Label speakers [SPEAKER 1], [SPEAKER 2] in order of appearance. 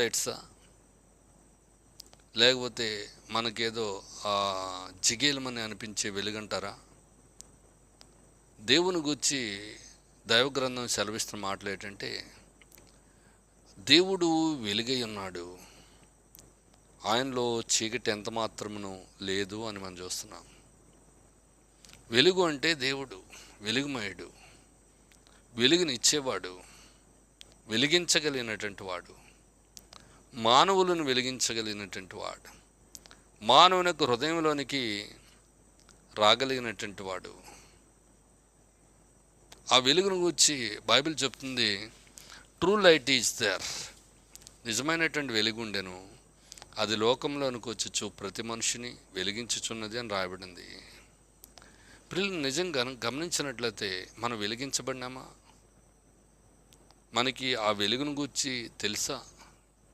[SPEAKER 1] రైట్సా uh, లేకపోతే మనకేదో జిగేలమని అనిపించే వెలుగంటారా? దేవుని గురించి దైవ గ్రంథం సెలవిస్తున్న మాటలు ఏంటంటే దేవుడు వెలుగై ఉన్నాడు. ఆయనలో చీకటి ఎంత మాత్రమును లేదు అని మనం చూస్తున్నాం. వెలుగు అంటే దేవుడు వెలుగుమయుడు వెలుగునిచ్చేవాడు వెలిగించగలిగినటువంటి వాడు. మానవులను వెలిగించగలిగినటువంటి వాడు. మానవునికి హృదయంలోనికి రాగలిగినటువంటి వాడు. ఆ వెలుగును గురించి బైబిల్ చెప్తుంది ట్రూ లైట్ ఈజ్ దేర్ నిజమైనటువంటి వెలుగుండెను. అది లోకంలోనికి వచ్చి ప్రతి మనిషిని వెలిగించుచున్నది అని రాయబడింది. పిల్లలు నిజంగా గమనించినట్లయితే మనం వెలిగించబడినామా? మనకి ఆ వెలుగును గురించి తెలుసా?